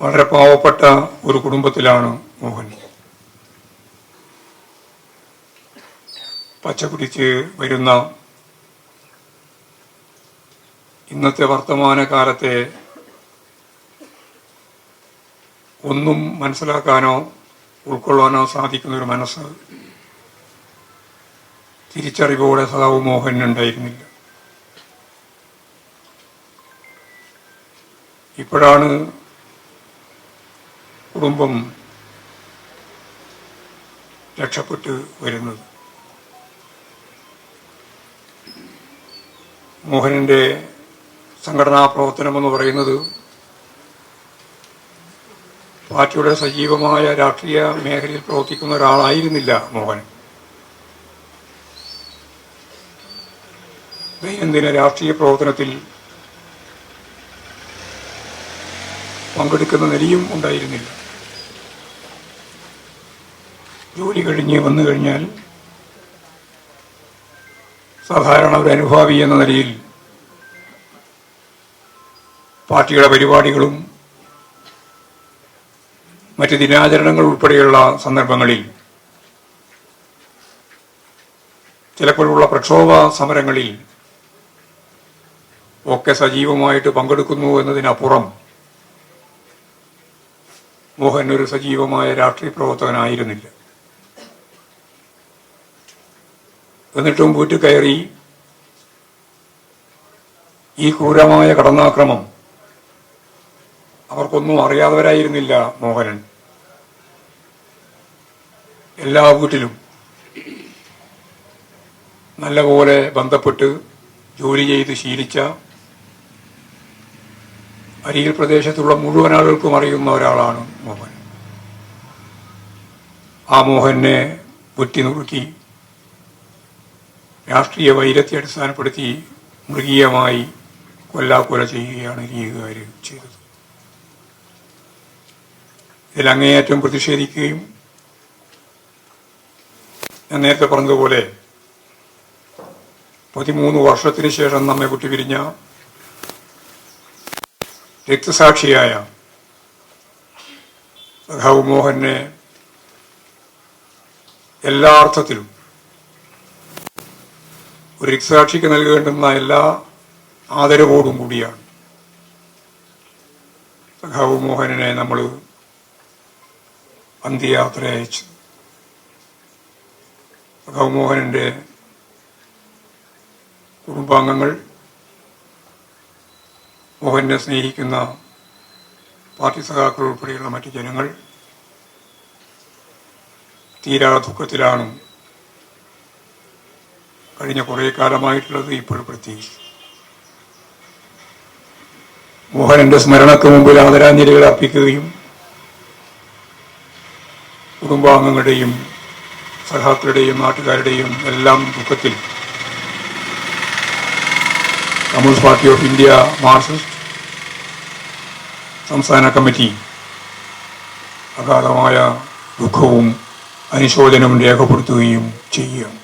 വളരെ പാവപ്പെട്ട ഒരു കുടുംബത്തിലാണ് മോഹൻ. പച്ച വരുന്ന ഇന്നത്തെ വർത്തമാനകാലത്തെ ഒന്നും മനസ്സിലാക്കാനോ ഉൾക്കൊള്ളാനോ സാധിക്കുന്ന ഒരു മനസ്സ് തിരിച്ചറിവോടെ സദാവ് മോഹൻ ഉണ്ടായിരുന്നില്ല. ഇപ്പോഴാണ് കുടുംബം രക്ഷപ്പെട്ട് വരുന്നത്. മോഹനന്റെ സംഘടനാ പ്രവർത്തനം എന്ന് പറയുന്നത് പാർട്ടിയുടെ സജീവമായ രാഷ്ട്രീയ മേഖലയിൽ പ്രവർത്തിക്കുന്ന ഒരാളായിരുന്നില്ല മോഹൻ. ദൈനംദിന രാഷ്ട്രീയ പ്രവർത്തനത്തിൽ പങ്കെടുക്കുന്ന നിലയും ഉണ്ടായിരുന്നില്ല. ജോലി കഴിഞ്ഞ് വന്നു കഴിഞ്ഞാൽ സാധാരണ ഒരു അനുഭാവി എന്ന നിലയിൽ പാർട്ടിയുടെ പരിപാടികളും മറ്റ് ദിനാചരണങ്ങൾ ഉൾപ്പെടെയുള്ള സന്ദർഭങ്ങളിൽ ചിലപ്പോഴുള്ള പ്രക്ഷോഭ സമരങ്ങളിൽ ഒക്കെ സജീവമായിട്ട് പങ്കെടുക്കുന്നു എന്നതിനപ്പുറം മോഹൻ ഒരു സജീവമായ രാഷ്ട്രീയ പ്രവർത്തകനായിരുന്നില്ല. എന്നിട്ടും വീട്ടിൽ കയറി. ഈ ക്രൂരമായ കടന്നാക്രമം അവർക്കൊന്നും അറിയാത്തവരായിരുന്നില്ല മോഹനൻ. എല്ലാ വീട്ടിലും നല്ലപോലെ ബന്ധപ്പെട്ട് ജോലി ചെയ്ത് ശീലിച്ച അരിയിൽ പ്രദേശത്തുള്ള മുഴുവൻ ആളുകൾക്കും അറിയുന്ന ഒരാളാണ് മോഹൻ. ആ മോഹനെ വെട്ടി നുറുക്കി രാഷ്ട്രീയ വൈരത്തെ അടിസ്ഥാനപ്പെടുത്തി മൃഗീയമായി കൊല്ലാക്കൊല ചെയ്യുകയാണ് ലീഗുകാർ ചെയ്തത്. ഇതിൽ അങ്ങേയറ്റം പ്രതിഷേധിക്കുകയും ഞാൻ നേരത്തെ പറഞ്ഞതുപോലെ പതിമൂന്ന് വർഷത്തിന് ശേഷം നമ്മെ വിട്ടുപിരിഞ്ഞ രക്തസാക്ഷിയായ സഖാവ് മോഹനെ എല്ലാ അർത്ഥത്തിലും ഒരു രക്തസാക്ഷിക്ക് നൽകേണ്ടുന്ന എല്ലാ ആദരവോടും കൂടിയാണ്. സഖാവ് മോഹനെ നമ്മൾ അന്ത്യയാത്ര അയച്ചു സഖാവ് മോഹനന്റെ കുടുംബാംഗങ്ങൾ മോഹനെ സ്നേഹിക്കുന്ന പാർട്ടി സഖാക്കൾ ഉൾപ്പെടെയുള്ള മറ്റ് ജനങ്ങൾ തീരാ ദുഃഖത്തിലാണ് കഴിഞ്ഞ കുറേ കാലമായിട്ടുള്ളത് ഇപ്പോഴും പ്രത്യേകിച്ച്. മോഹനന്റെ സ്മരണക്ക് മുമ്പിൽ ആദരാഞ്ജലികൾ അർപ്പിക്കുകയും കുടുംബാംഗങ്ങളുടെയും സഹാക്കളുടെയും നാട്ടുകാരുടെയും എല്ലാം ദുഃഖത്തിൽ communist party of India Marxist സംസ്ഥാന കമ്മിറ്റി അഗാധമായ ദുഃഖവും അനുശോചനവും രേഖപ്പെടുത്തുകയും ചെയ്യുകയാണ്.